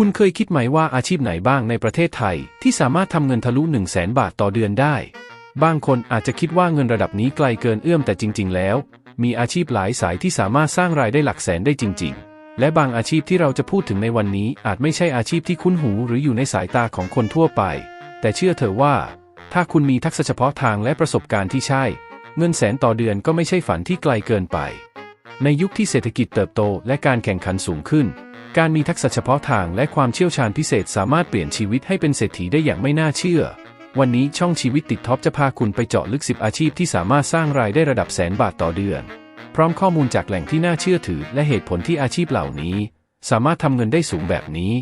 คุณเคยคิดไหมว่าอาชีพไหนบ้างในประเทศไทย ที่สามารถทำเงินทะลุ 1 0 0 0 0แสนบาทต่อเดือนได้ บางคนอาจจะคิดว่าเงินระดับนี้ไกลเกินเอื้อมแต่จริง ๆ แล้ว มีอาชีพหลายสายที่สามารถสร้างรายได้หลักแสนได้จริง ๆ และบางอาชีพที่เราจะพูดถึงในวันนี้อาจไม่ใช่อาชีพที่คุ้นหูหรืออยู่ในสายตาของคนทั่วไป แต่เชื่อเถอะว่า ถ้าคุณมีทักษะเฉพาะทางและประสบการณ์ที่ใช่ เงินแสนต่อเดือนก็ไม่ใช่ฝันที่ไกลเกินไป ในยุคที่เศรษฐกิจเติบโต และการแข่งขันสูงขึ้น การมีทักษะเฉพาะทางและความเชี่ยวชาญพิเศษสามารถเปลี่ยนชีวิตให้เป็นเศรษฐีได้อย่างไม่น่าเชื่อ วันนี้ช่องชีวิตติดท็อปจะพาคุณไปเจาะลึกสิบอาชีพที่สามารถสร้างรายได้ระดับแสนบาทต่อเดือน พร้อมข้อมูลจากแหล่งที่น่าเชื่อถือ และเหตุผลที่อาชีพเหล่านี้ สามารถทำเงินได้สูงแบบนี้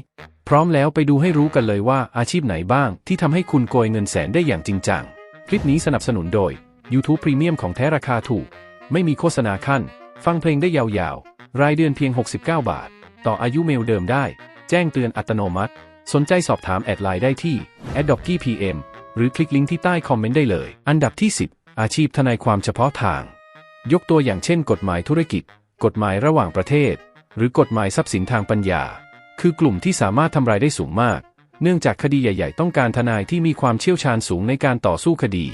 พร้อมแล้วไปดูให้รู้กันเลยว่าอาชีพไหนบ้างที่ทำให้คุณโกยเงินแสนได้อย่างจริงจัง คลิปนี้สนับสนุนโดย YouTube Premium ของแท้ราคาถูก ไม่มีโฆษณาขั้น ฟังเพลงได้ยาวๆ รายเดือนเพียง 69 บาท ต่ออายุเมลเดิมได้ แจ้งเตือนอัตโนมัติ สนใจสอบถามแอดไลน์ได้ที่ a d o k i PM หรือคลิกลิงก์ที่ใต้คอมเมนต์ได้เลย อันดับที่ 10 อาชีพทนายความเฉพาะทาง ยกตัวอย่างเช่น กฎหมายธุรกิจ กฎหมายระหว่างประเทศ หรือกฎหมายทรัพย์สินทางปัญญา คือกลุ่มที่สามารถทำรายได้สูงมาก เนื่องจากคดีใหญ่ๆ ต้องการทนายที่มีความเชี่ยวชาญสูงในการต่อสู้คดี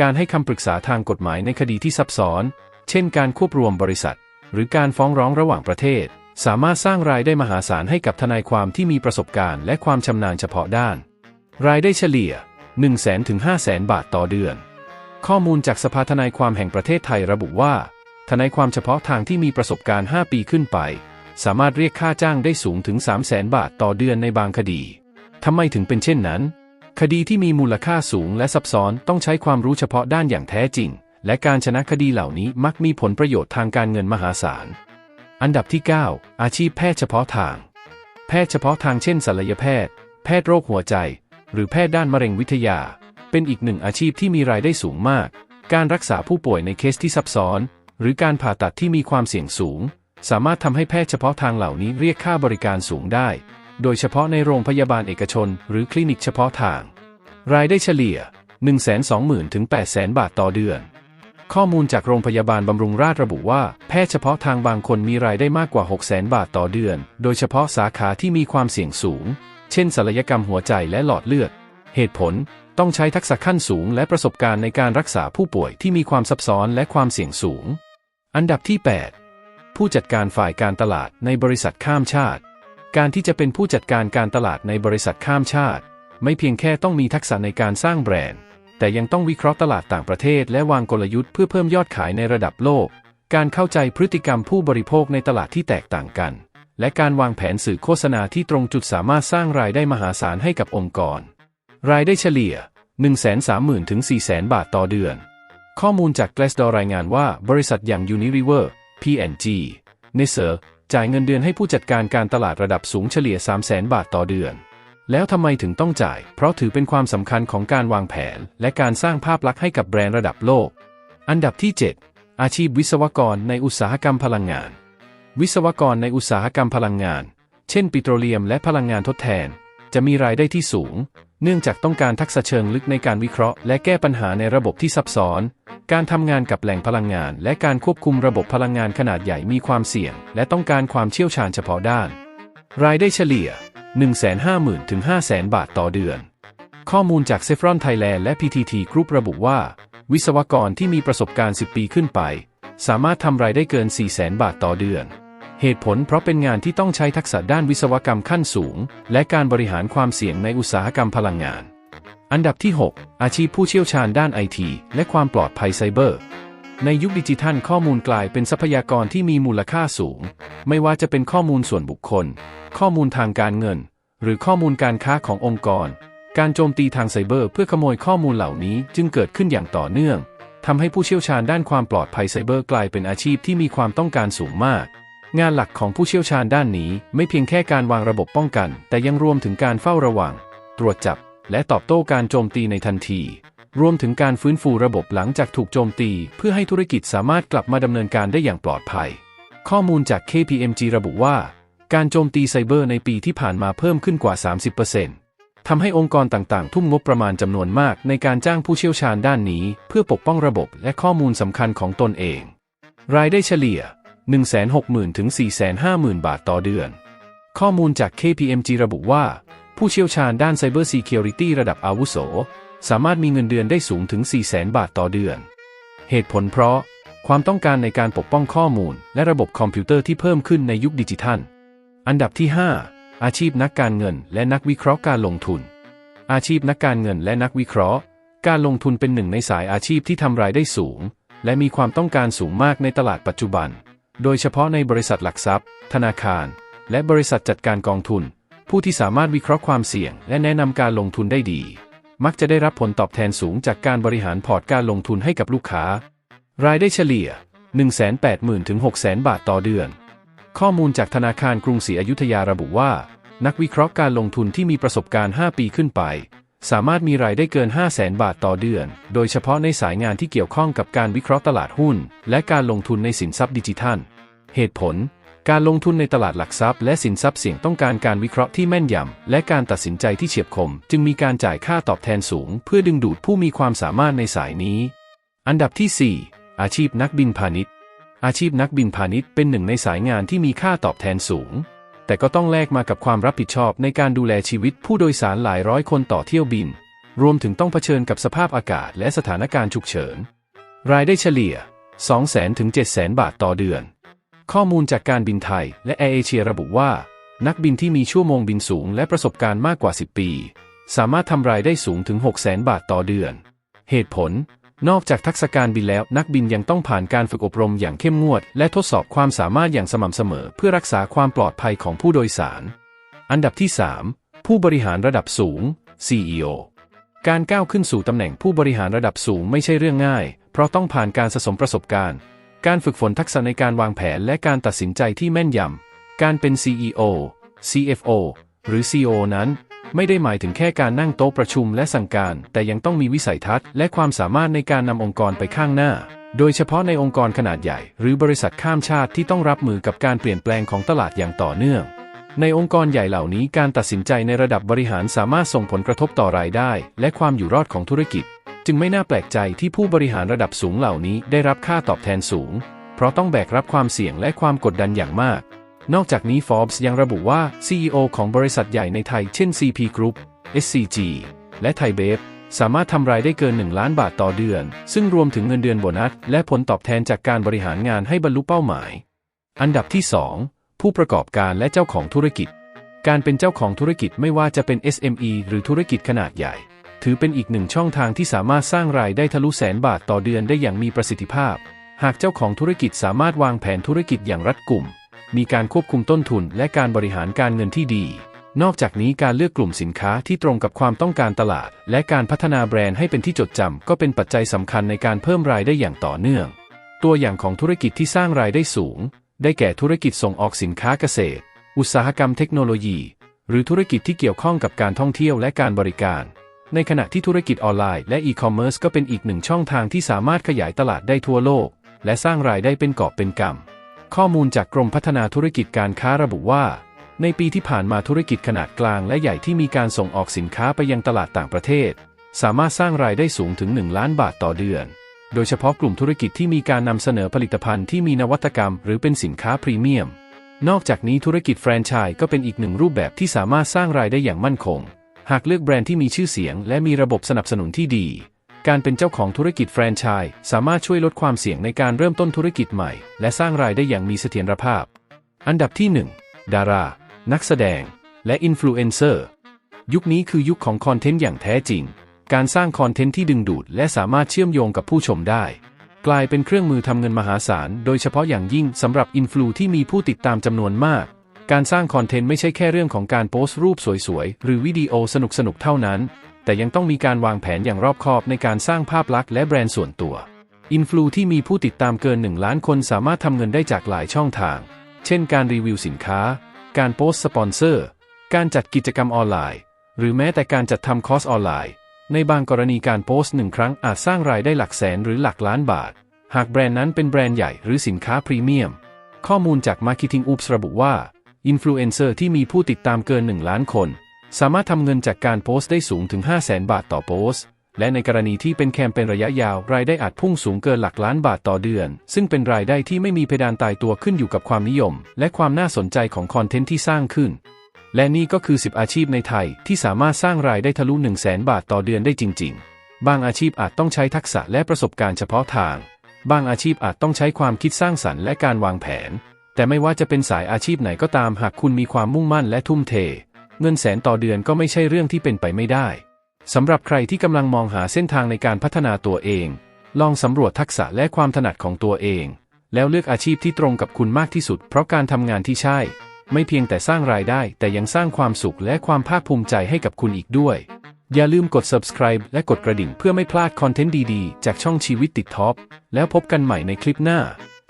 การให้คำปรึกษาทางกฎหมายในคดีที่ซับซ้อน เช่น การควบรวมบริษัท หรือการฟ้องร้องระหว่างประเทศ สามารถสร้างรายได้มหาศาลให้กับทนายความที่มีประสบการณ์และความชำนาญเฉพาะด้าน รายได้เฉลี่ย 1 0 0 0 0 0ถึง5 0 0 0 0 บาทต่อเดือน ข้อมูลจากสภาทนายความแห่งประเทศไทยระบุว่า ทนายความเฉพาะทางที่มีประสบการณ์ 5 ปีขึ้นไป สามารถเรียกค่าจ้างได้สูงถึง 3 0 0 0 0 0บาทต่อเดือนในบางคดีทำไมถึงเป็นเช่นนั้น คดีที่มีมูลค่าสูงและซับซ้อนต้องใช้ความรู้เฉพาะด้านอย่างแท้จริง และการชนะคดีเหล่านี้มักมีผลประโยชน์ทางการเงินมหาศาล อันดับที่ 9 อาชีพแพทย์เฉพาะทาง แพทย์เฉพาะทางเช่นศัลยแพทย์ แพทย์โรคหัวใจ หรือแพทย์ด้านมะเร็งวิทยา เป็นอีกหนึ่งอาชีพที่มีรายได้สูงมาก การรักษาผู้ป่วยในเคสที่ซับซ้อน หรือการผ่าตัดที่มีความเสี่ยงสูง สามารถทำให้แพทย์เฉพาะทางเหล่านี้เรียกค่าบริการสูงได้ โดยเฉพาะในโรงพยาบาลเอกชน หรือคลินิกเฉพาะทาง รายได้เฉลี่ย 120,000ถึง800,000 บาทต่อเดือน ข้อมูลจากโรงพยาบาลบำรุงราษฎร์ระบุว่า แพทย์เฉพาะทางบางคนมีรายได้มากกว่า 600,000 บาทต่อเดือน โดยเฉพาะสาขาที่มีความเสี่ยงสูง เช่นศัลยกรรมหัวใจและหลอดเลือด เหตุผลต้องใช้ทักษะขั้นสูงและประสบการณ์ในการรักษาผู้ป่วยที่มีความซับซ้อนและความเสี่ยงสูง อันดับที่ 8 ผู้จัดการฝ่ายการตลาดในบริษัทข้ามชาติ การที่จะเป็นผู้จัดการการตลาดในบริษัทข้ามชาติ ไม่เพียงแค่ต้องมีทักษะในการสร้างแบรนด์ แต่ยังต้องวิเคราะห์ตลาดต่างประเทศ และวางกลยุทธ์เพื่อเพิ่มยอดขายในระดับโลก การเข้าใจพฤติกรรมผู้บริโภคในตลาดที่แตกต่างกัน และการวางแผนสื่อโฆษณาที่ตรงจุดสามารถสร้างรายได้มหาศาลให้กับองค์กร รายได้เฉลี่ย 130,000ถึง400,000 บาทต่อเดือน ข้อมูลจาก Glassdoor รายงานว่าบริษัทอย่าง Unilever, P&G, n e s t l e จ่ายเงินเดือนให้ผู้จัดการการตลาดระดับสูงเฉลี่ย 300,000 บาทต่อเดือน แล้วทำไมถึงต้องจ่าย เพราะถือเป็นความสำคัญของการวางแผน และการสร้างภาพลักษณ์ให้กับแบรนด์ระดับโลก อันดับที่ 7 อาชีพวิศวกรในอุตสาหกรรมพลังงาน วิศวกรในอุตสาหกรรมพลังงาน เช่น ปิโตรเลียมและพลังงานทดแทน จะมีรายได้ที่สูง เนื่องจากต้องการทักษะเชิงลึกในการวิเคราะห์ และแก้ปัญหาในระบบที่ซับซ้อน การทำงานกับแหล่งพลังงาน และการควบคุมระบบพลังงานขนาดใหญ่มีความเสี่ยง และต้องการความเชี่ยวชาญเฉพาะด้าน รายได้เฉลี่ย 150,000ถึง500,000 บาทต่อเดือน ข้อมูลจาก Chevron Thailand และ PTT Group ระบุว่า วิศวกรที่มีประสบการณ์ 10 ปีขึ้นไป สามารถทำรายได้เกิน 400,000 บาทต่อเดือน เหตุผลเพราะเป็นงานที่ต้องใช้ทักษะด้านวิศวกรรมขั้นสูง และการบริหารความเสี่ยงในอุตสาหกรรมพลังงาน อันดับที่ 6 อาชีพผู้เชี่ยวชาญด้านไอทีและความปลอดภัยไซเบอร์ ในยุคดิจิทัลข้อมูลกลายเป็นทรัพยากรที่มีมูลค่าสูง ไม่ว่าจะเป็นข้อมูลส่วนบุคคล ข้อมูลทางการเงิน หรือข้อมูลการค้าขององค์กร การโจมตีทางไซเบอร์เพื่อขโมยข้อมูลเหล่านี้จึงเกิดขึ้นอย่างต่อเนื่องทำให้ผู้เชี่ยวชาญด้านความปลอดภัยไซเบอร์กลายเป็นอาชีพที่มีความต้องการสูงมาก งานหลักของผู้เชี่ยวชาญด้านนี้ไม่เพียงแค่การวางระบบป้องกัน แต่ยังรวมถึงการเฝ้าระวัง ตรวจจับ และตอบโต้การโจมตีในทันที รวมถึงการฟื้นฟูระบบหลังจากถูกโจมตี เพื่อให้ธุรกิจสามารถกลับมาดำเนินการได้อย่างปลอดภัย ข้อมูลจาก KPMG ระบุว่า การโจมตีไซเบอร์ในปีที่ผ่านมาเพิ่มขึ้นกว่า 30%ทำให้องค์กรต่างๆ ทุ่มงบประมาณจำนวนมากในการจ้างผู้เชี่ยวชาญด้านนี้ เพื่อปกป้องระบบและข้อมูลสำคัญของตนเอง รายได้เฉลี่ย 160,000ถึง450,000 บาทต่อเดือน ข้อมูลจาก KPMG ระบุว่า ผู้เชี่ยวชาญด้าน Cyber Security ระดับอาวุโส สามารถมีเงินเดือนได้สูงถึง 400,000 บาทต่อเดือน เหตุผลเพราะความต้องการในการปกป้องข้อมูล และระบบคอมพิวเตอร์ที่เพิ่มขึ้นในยุคดิจิทัล อันดับที่ 5 อาชีพนักการเงินและนักวิเคราะห์การลงทุน อาชีพนักการเงินและนักวิเคราะห์ การลงทุนเป็นหนึ่งในสายอาชีพที่ทำรายได้สูง และมีความต้องการสูงมากในตลาดปัจจุบัน โดยเฉพาะในบริษัทหลักทรัพย์ ธนาคาร และบริษัทจัดการกองทุน ผู้ที่สามารถวิเคราะห์ความเสี่ยง และแนะนำการลงทุนได้ดี มักจะได้รับผลตอบแทนสูงจากการบริหารพอร์ตการลงทุนให้กับลูกค้า รายได้เฉลี่ย 180,000ถึง600,000 บาทต่อเดือน ข้อมูลจากธนาคารกรุงศรีอยุธยาระบุว่า นักวิเคราะห์การลงทุนที่มีประสบการณ์ 5 ปีขึ้นไป สามารถมีรายได้เกิน 500,000 บาทต่อเดือน โดยเฉพาะในสายงานที่เกี่ยวข้องกับการวิเคราะห์ตลาดหุ้น และการลงทุนในสินทรัพย์ดิจิทัล เหตุผล การลงทุนในตลาดหลักทรัพย์และสินทรัพย์เสี่ยงต้องการการวิเคราะห์ที่แม่นยำ และการตัดสินใจที่เฉียบคม จึงมีการจ่ายค่าตอบแทนสูง เพื่อดึงดูดผู้มีความสามารถในสายนี้ อันดับที่ 4 อาชีพนักบินพาณิชย์ อาชีพนักบินพาณิชย์เป็นหนึ่งในสายงานที่มีค่าตอบแทนสูง แต่ก็ต้องแลกมากับความรับผิดชอบในการดูแลชีวิตผู้โดยสารหลายร้อยคนต่อเที่ยวบิน รวมถึงต้องเผชิญกับสภาพอากาศและสถานการณ์ฉุกเฉิน รายได้เฉลี่ย 200,000ถึง700,000บาทต่อเดือน ข้อมูลจากการบินไทย และแอร์เอเชียระบุว่า นักบินที่มีชั่วโมงบินสูงและประสบการณ์มากกว่า 10 ปี สามารถทำรายได้สูงถึง 600,000บาทต่อเดือน เหตุผล นอกจากทักษะการบินแล้วนักบินยังต้องผ่านการฝึกอบรมอย่างเข้มงวด และทดสอบความสามารถอย่างสม่ำเสมอ เพื่อรักษาความปลอดภัยของผู้โดยสาร อันดับที่ 3 ผู้บริหารระดับสูง CEO การก้าวขึ้นสู่ตำแหน่งผู้บริหารระดับสูงไม่ใช่เรื่องง่าย เพราะต้องผ่านการสะสมประสบการณ์ การฝึกฝนทักษะในการวางแผนและการตัดสินใจที่แม่นยำ การเป็น CEO CFO หรือ CEO นั้น ไม่ได้หมายถึงแค่การนั่งโต๊ะประชุมและสั่งการ แต่ยังต้องมีวิสัยทัศน์และความสามารถในการนำองค์กรไปข้างหน้า โดยเฉพาะในองค์กรขนาดใหญ่ หรือบริษัทข้ามชาติที่ต้องรับมือกับการเปลี่ยนแปลงของตลาดอย่างต่อเนื่อง ในองค์กรใหญ่เหล่านี้การตัดสินใจในระดับบริหารสามารถส่งผลกระทบต่อรายได้ และความอยู่รอดของธุรกิจ จึงไม่น่าแปลกใจที่ผู้บริหารระดับสูงเหล่านี้ได้รับค่าตอบแทนสูง เพราะต้องแบกรับความเสี่ยงและความกดดันอย่างมาก นอกจากนี้ Forbes ยังระบุว่า CEO ของบริษัทใหญ่ในไทยเช่น CP Group SCG และไทยเบฟสามารถทำรายได้เกิน 1 ล้านบาทต่อเดือน ซึ่งรวมถึงเงินเดือนโบนัส และผลตอบแทนจากการบริหารงานให้บรรลุเป้าหมาย อันดับที่ 2 ผู้ประกอบการและเจ้าของธุรกิจ การเป็นเจ้าของธุรกิจไม่ว่าจะเป็น SME หรือธุรกิจขนาดใหญ่ ถือเป็นอีกหนึ่งช่องทางที่สามารถสร้างรายได้ทะลุแสนบาทต่อเดือนได้อย่างมีประสิทธิภาพ หากเจ้าของธุรกิจสามารถวางแผนธุรกิจอย่างรัดกุม มีการควบคุมต้นทุนและการบริหารการเงินที่ดี นอกจากนี้การเลือกกลุ่มสินค้าที่ตรงกับความต้องการตลาด และการพัฒนาแบรนด์ให้เป็นที่จดจำก็เป็นปัจจัยสำคัญในการเพิ่มรายได้อย่างต่อเนื่อง ตัวอย่างของธุรกิจที่สร้างรายได้สูง ได้แก่ธุรกิจส่งออกสินค้าเกษตร อุตสาหกรรมเทคโนโลยี หรือธุรกิจที่เกี่ยวข้องกับการท่องเที่ยวและการบริการ ในขณะที่ธุรกิจออนไลน์และอีคอมเมิร์ซก็เป็นอีกหนึ่งช่องทางที่สามารถขยายตลาดได้ทั่วโลก และสร้างรายได้เป็นกอบเป็นกำ ข้อมูลจากกรมพัฒนาธุรกิจการค้าระบุว่า ในปีที่ผ่านมาธุรกิจขนาดกลางและใหญ่ที่มีการส่งออกสินค้าไปยังตลาดต่างประเทศ สามารถสร้างรายได้สูงถึง 1 ล้านบาทต่อเดือน โดยเฉพาะกลุ่มธุรกิจที่มีการนำเสนอผลิตภัณฑ์ที่มีนวัตกรรม หรือเป็นสินค้าพรีเมียม นอกจากนี้ธุรกิจแฟรนไชส์ก็เป็นอีกหนึ่งรูปแบบที่สามารถสร้างรายได้อย่างมั่นคง หากเลือกแบรนด์ที่มีชื่อเสียง และมีระบบสนับสนุนที่ดี การเป็นเจ้าของธุรกิจแฟรนไชส์สามารถช่วยลดความเสี่ยงในการเริ่มต้นธุรกิจใหม่ และสร้างรายได้อย่างมีเสถียรภาพ อันดับที่ 1 ดารา นักแสดง และอินฟลูเอนเซอร์ ยุคนี้คือยุคของคอนเทนต์อย่างแท้จริง การสร้างคอนเทนต์ที่ดึงดูด และสามารถเชื่อมโยงกับผู้ชมได้ กลายเป็นเครื่องมือทำเงินมหาศาล โดยเฉพาะอย่างยิ่งสำหรับอินฟลูที่มีผู้ติดตามจำนวนมาก การสร้างคอนเทนต์ไม่ใช่แค่เรื่องของการโพสต์รูปสวยๆ หรือวิดีโอสนุกๆ เท่านั้น แต่ยังต้องมีการวางแผนอย่างรอบคอบในการสร้างภาพลักษณ์และแบรนด์ส่วนตัว อินฟลูที่มีผู้ติดตามเกิน 1 ล้านคนสามารถทำเงินได้จากหลายช่องทาง เช่นการรีวิวสินค้า การโพสต์สปอนเซอร์ การจัดกิจกรรมออนไลน์ หรือแม้แต่การจัดทำคอร์สออนไลน์ ในบางกรณีการโพสต์หนึ่งครั้งอาจสร้างรายได้หลักแสนหรือหลักล้านบาท หากแบรนด์นั้นเป็นแบรนด์ใหญ่หรือสินค้าพรีเมียม ข้อมูลจาก Marketing Oops ระบุว่า อินฟลูเอนเซอร์ที่มีผู้ติดตามเกิน 1 ล้านคน สามารถทำเงินจากการโพสต์ได้สูงถึง 5 0 0 0 0 0บาทต่อโพสต์ และในกรณีที่เป็นแคมเปญระยะยาว รายได้อาจพุ่งสูงเกินหลักล้านบาทต่อเดือน ซึ่งเป็นรายได้ที่ไม่มีเพดานตายตัวขึ้นอยู่กับความนิยม และความน่าสนใจของคอนเทนต์ที่สร้างขึ้น และนี่ก็คือ 10 อาชีพในไทยที่สามารถสร้างรายได้ทะลุ 1 0 0 0 0แบาทต่อเดือนได้จริง ๆ บางอาชีพอาจต้องใช้ทักษะและประสบการณ์เฉพาะทาง บางอาชีพอาจต้องใช้ความคิดสร้างสรรค์และการวางแผน แต่ไม่ว่าจะเป็นสายอาชีพไหนก็ตามหากคุณมีความมุ่งมั่นและทุ่มเท เงินแสนต่อเดือนก็ไม่ใช่เรื่องที่เป็นไปไม่ได้สำหรับใครที่กำลังมองหาเส้นทางในการพัฒนาตัวเอง ลองสำรวจทักษะและความถนัดของตัวเอง แล้วเลือกอาชีพที่ตรงกับคุณมากที่สุด เพราะการทำงานที่ใช่ ไม่เพียงแต่สร้างรายได้ แต่ยังสร้างความสุขและความภาคภูมิใจให้กับคุณอีกด้วย อย่าลืมกด subscribe และกดกระดิ่งเพื่อไม่พลาดคอนเทนต์ดีๆ จากช่องชีวิตติดท็อป แล้วพบกันใหม่ในคลิปหน้า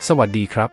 สวัสดีครับ